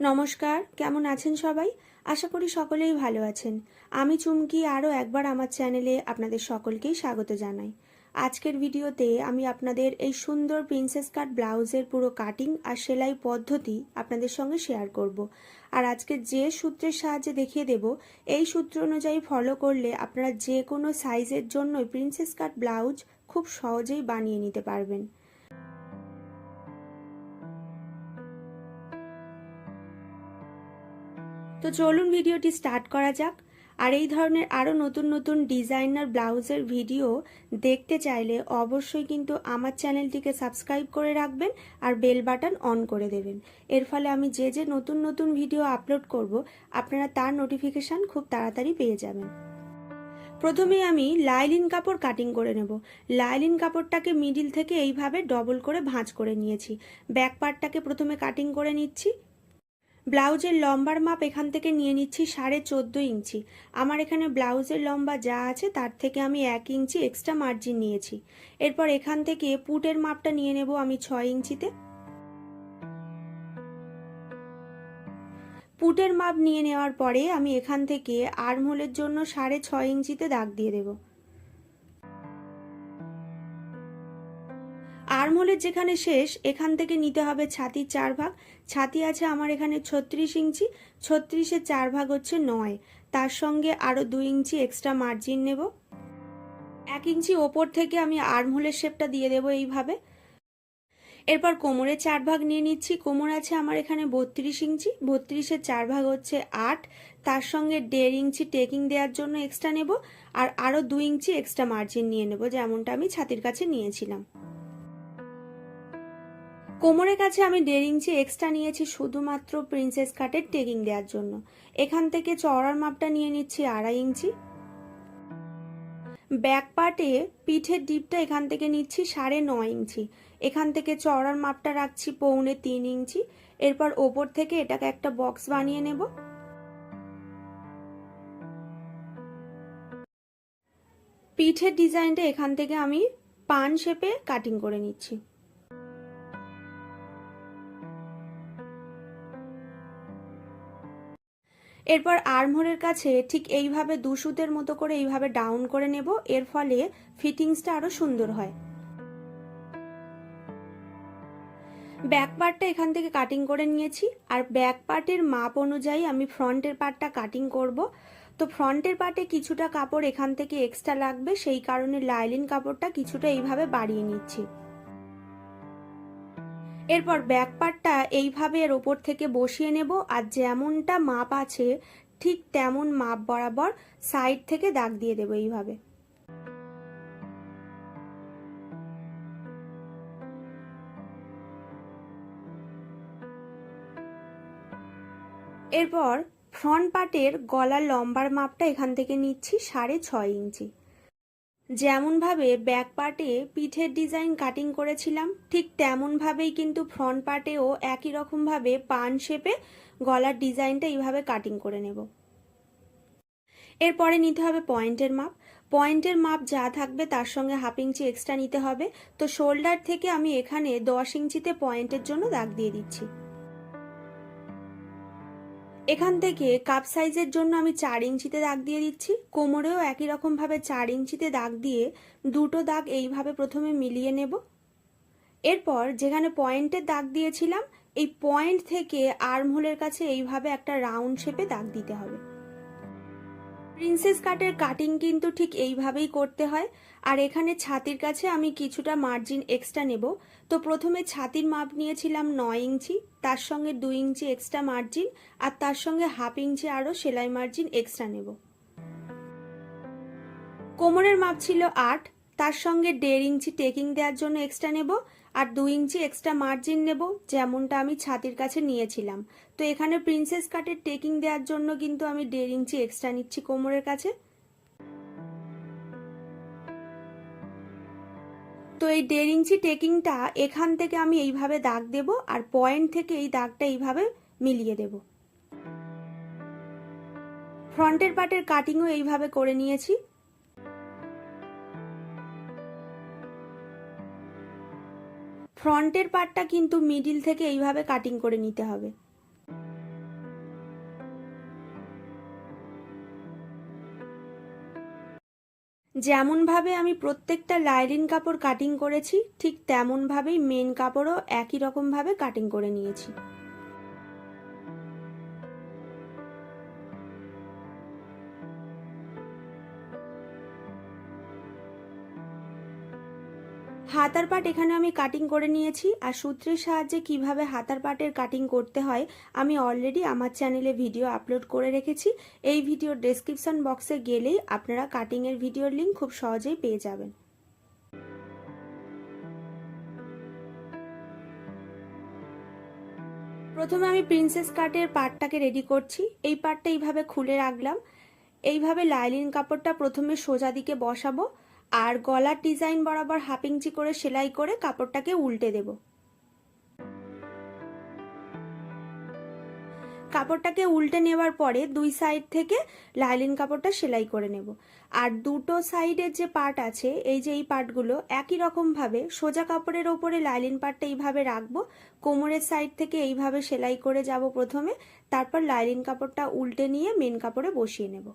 নমস্কার, কেমন আছেন সবাই? আশা করি সকলেই ভালো আছেন। আমি চুমকি আরও একবার আমার চ্যানেলে আপনাদের সকলকেই স্বাগত জানাই। আজকের ভিডিওতে আমি আপনাদের এই সুন্দর প্রিন্সেস কাট ব্লাউজের পুরো কাটিং আর সেলাই পদ্ধতি আপনাদের সঙ্গে শেয়ার করব। আর আজকে যে সূত্রের সাহায্যে দেখিয়ে দেব, এই সূত্র অনুযায়ী ফলো করলে আপনারা যে কোনো সাইজের জন্যই প্রিন্সেস কাট ব্লাউজ খুব সহজেই বানিয়ে নিতে পারবেন। তো চলুন ভিডিওটি স্টার্ট করা যাক। আর এই ধরনের আরও নতুন নতুন ডিজাইনার ব্লাউজের ভিডিও দেখতে চাইলে অবশ্যই কিন্তু আমার চ্যানেলটিকে সাবস্ক্রাইব করে রাখবেন আর বেল বাটন অন করে দেবেন। এর ফলে আমি যে যে নতুন নতুন ভিডিও আপলোড করব, আপনারা তার নোটিফিকেশান খুব তাড়াতাড়ি পেয়ে যাবেন। প্রথমে আমি লাইলিন কাপড় কাটিং করে নেব। লাইলিন কাপড়টাকে মিডিল থেকে এইভাবে ডবল করে ভাঁজ করে নিয়েছি। ব্যাক পার্টটাকে প্রথমে কাটিং করে নিচ্ছি। ব্লাউজের লম্বার মাপ এখান থেকে নিয়ে নিচ্ছি সাড়ে চোদ্দ ইঞ্চি। আমার এখানে ব্লাউজের লম্বা যা আছে তার থেকে আমি এক ইঞ্চি এক্সট্রা মার্জিন নিয়েছি। এরপর এখান থেকে পুটের মাপটা নিয়ে নেব আমি ছয় ইঞ্চিতে। পুটের মাপ নিয়ে নেওয়ার পরে আমি এখান থেকে আর্মহোলের জন্য সাড়ে ছয় ইঞ্চিতে দাগ দিয়ে দেবো। আর্মহোলের যেখানে শেষ, এখান থেকে নিতে হবে ছাতির চার ভাগ। ছাতি আছে আমার এখানে ছত্রিশ ইঞ্চি ছত্রিশের চার ভাগ হচ্ছে নয়। তার সঙ্গে আরও দুই ইঞ্চি এক্সট্রা মার্জিন নেব। এক ইঞ্চি ওপর থেকে আমি আর্মহোলের শেপটা দিয়ে দেবো এইভাবে। এরপর কোমরের চার ভাগ নিয়ে নিচ্ছি। কোমর আছে আমার এখানে বত্রিশ ইঞ্চি বত্রিশের চার ভাগ হচ্ছে আট। তার সঙ্গে দেড় ইঞ্চি টেকিং দেওয়ার জন্য এক্সট্রা নেব। আর আরও দুই ইঞ্চি এক্সট্রা মার্জিন নিয়ে নেব, যেমনটা আমি ছাতির কাছে নিয়েছিলাম। কোমরের কাছে আমি দেড় ইঞ্চি এক্সট্রা নিয়েছি শুধুমাত্র প্রিন্সেস কাটের টেকিং দেওয়ার জন্য। এখান থেকে চওড়ার মাপটা নিয়ে নিচ্ছি আড়াই ইঞ্চি। ব্যাক পার্টে পিঠের ডিপটা এখান থেকে নিচ্ছি সাড়ে নয় ইঞ্চি। এখান থেকে চওড়ার মাপটা রাখছি পৌনে তিন ইঞ্চি। এরপর ওপর থেকে এটাকে একটা বক্স বানিয়ে নেব। পিঠের ডিজাইনটা এখান থেকে আমি পান শেপে কাটিং করে নিচ্ছি। এরপর আর্মহোলের কাছে ঠিক এইভাবে দুসুতের মতো করে এইভাবে ডাউন করে নেব, এর ফলে ফিটিংসটা আরও সুন্দর হয়। ব্যাক পার্টটা এখান থেকে কাটিং করে নিয়েছি, আর ব্যাক পার্টের মাপ অনুযায়ী আমি ফ্রন্টের পার্টটা কাটিং করব। তো ফ্রন্টের পার্টে কিছুটা কাপড় এখান থেকে এক্সট্রা লাগবে, সেই কারণে লাইলিন কাপড়টা কিছুটা এইভাবে বাড়িয়ে নিচ্ছি। এরপর ব্যাক পার্টটা এইভাবে এর ওপর থেকে বসিয়ে নেব আর যেমনটা মাপ আছে, ঠিক তেমন মাপ বরাবর সাইড থেকে দাগ দিয়ে দেবো এইভাবে। এরপর ফ্রন্ট পার্টের গলার লম্বার মাপটা এখান থেকে নিচ্ছি সাড়ে ছয় ইঞ্চি। যেমনভাবে ব্যাক পার্টে পিঠের ডিজাইন কাটিং করেছিলাম, ঠিক তেমনভাবেই কিন্তু ফ্রন্ট পার্টেও একই রকমভাবে পান শেপে গলার ডিজাইনটা এইভাবে কাটিং করে নেব। এরপরে নিতে হবে পয়েন্টের মাপ। পয়েন্টের মাপ যা থাকবে তার সঙ্গে হাফ ইঞ্চি এক্সট্রা নিতে হবে। তো শোল্ডার থেকে আমি এখানে দশ ইঞ্চিতে পয়েন্টের জন্য দাগ দিয়ে দিচ্ছি। এখান থেকে কাপ সাইজের জন্য আমি চার ইঞ্চিতে দাগ দিয়ে দিচ্ছি। কোমরেও একই রকমভাবে চার ইঞ্চিতে দাগ দিয়ে দুটো দাগ এইভাবে প্রথমে মিলিয়ে নেব। এরপর যেখানে পয়েন্টের দাগ দিয়েছিলাম, এই পয়েন্ট থেকে আর্মহোলের কাছে এইভাবে একটা রাউন্ড শেপে দাগ দিতে হবে। প্রিন্সেস কাটের কাটিং কিন্তু ঠিক এইভাবেই করতে হয়। আর এখানে ছাতির কাছে আমি কিছুটা মার্জিন এক্সট্রা নেব। তো প্রথমে ছাতির মাপ নিয়েছিলাম নয় ইঞ্চি, তার সঙ্গে দুই ইঞ্চি এক্সট্রা মার্জিন আর তার সঙ্গে হাফ ইঞ্চি আরও সেলাই মার্জিন এক্সট্রা নেব। কোমরের মাপ ছিল আট, তার সঙ্গে দেড় ইঞ্চি টেকিং দেওয়ার জন্য এক্সট্রা নেব। আর দু ইঞ্চি এক্সট্রা মার্জিন নেব, যেমনটা আমি ছাতির কাছে নিয়েছিলাম। তো এখানে প্রিন্সেস কাটের টেকিং দেওয়ার জন্য কিন্তু আমি দেড় ইঞ্চি এক্সট্রা নিচ্ছি কোমরের কাছে। তো এই দেড় ইঞ্চি টেকিংটা এখান থেকে আমি এইভাবে দাগ দেব আর পয়েন্ট থেকে এই দাগটা এইভাবে মিলিয়ে দেব। ফ্রন্টের পার্টের কাটিংও এইভাবে করে নিয়েছি। ফ্রন্টের পার্টটা কিন্তু মিডিল থেকে এইভাবে কাটিং করে নিতে হবে। যেমনভাবে আমি প্রত্যেকটা লাইলিন কাপড় কাটিং করেছি, ঠিক তেমনভাবেই মেন কাপড়ও একই রকমভাবে কাটিং করে নিয়েছি। হাতার পাট এখানে আমি কাটিং করে নিয়েছি, আর সূত্রের সাহায্যে কীভাবে হাতার পাটের কাটিং করতে হয়, আমি অলরেডি আমার চ্যানেলে ভিডিও আপলোড করে রেখেছি। এই ভিডিওর ডেসক্রিপশন বক্সে গেলেই আপনারা কাটিংয়ের ভিডিওর লিঙ্ক খুব সহজেই পেয়ে যাবেন। প্রথমে আমি প্রিন্সেস কাটের পাটটাকে রেডি করছি। এই পাটটা এইভাবে খুলে রাখলাম। এইভাবে লাইলিন কাপড়টা প্রথমে সোজা দিকে বসাবো। আর গলার ডিজাইন বরাবর হাফ ইঞ্চি করে সেলাই করে কাপড়টাকে উল্টে দেব। কাপড়টাকে উল্টে নেওয়ার পরে দুই সাইড থেকে লাইলিন কাপড়টা সেলাই করে নেব। আর দুটো সাইডের যে পার্ট আছে, এই যে এই পার্টগুলো, একই রকমভাবে সোজা কাপড়ের ওপরে লাইলিন পার্টটা এইভাবে রাখব। কোমরের সাইড থেকে এইভাবে সেলাই করে যাব প্রথমে, তারপর লাইলিন কাপড়টা উল্টে নিয়ে মেন কাপড়ে বসিয়ে নেব।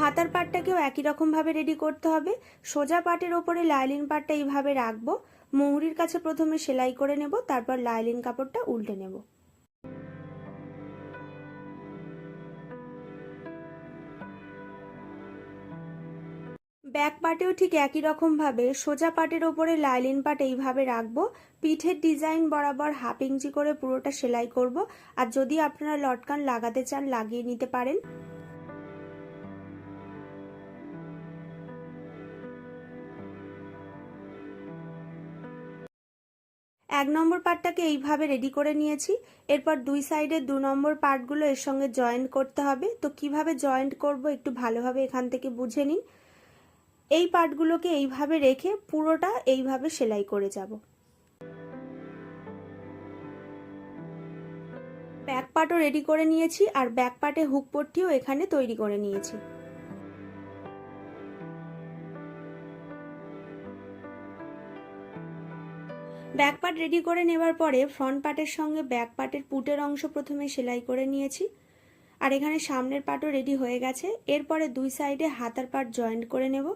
হাতার পাটটাকেও একই রকমভাবে রেডি করতে হবে। সোজা পাটের ওপরে লাইলিন পাটটা এইভাবে রাখব। মৌরির কাছে প্রথমে সেলাই করে নেব, তারপর লাইলিন কাপড়টা উল্টে নেব। ব্যাক পাটেও ঠিক একই রকমভাবে সোজা পাটের ওপরে লাইলিন পাট এইভাবে রাখব। পিঠের ডিজাইন বরাবর হাফ ইঞ্চি করে পুরোটা সেলাই করব। আর যদি আপনারা লটকান লাগাতে চান, লাগিয়ে নিতে পারেন। এক নম্বর পার্টটাকে এইভাবে রেডি করে নিয়েছি। এরপর দুই সাইডের দু নম্বর পার্টগুলো এর সঙ্গে জয়েন্ট করতে হবে। তো কীভাবে জয়েন্ট করব একটু ভালোভাবে এখান থেকে বুঝে নিন। এই পার্টগুলোকে এইভাবে রেখে পুরোটা এইভাবে সেলাই করে যাব। ব্যাক পার্টও রেডি করে নিয়েছি আর ব্যাক পার্টে হুক পট্টিও এখানে তৈরি করে নিয়েছি। ব্যাক পার্ট রেডি করে নেবার পরে ফ্রন্ট পার্টের সঙ্গে ব্যাক পার্টের পুটের অংশ প্রথমে সেলাই করে নিয়েছি। আর এখানে সামনের পার্টও রেডি হয়ে গেছে। এরপরে দুই সাইডে হাতার পার্ট জয়েন্ট করে নেব।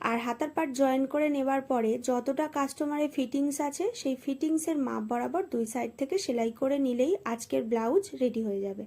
আর হাতার পার্ট জয়েন করে নেবার পরে যতটা কাস্টমারের ফিটিংস আছে, সেই ফিটিংসের মাপ বরাবর দুই সাইড থেকে সেলাই করে নিলেই আজকের ব্লাউজ রেডি হয়ে যাবে।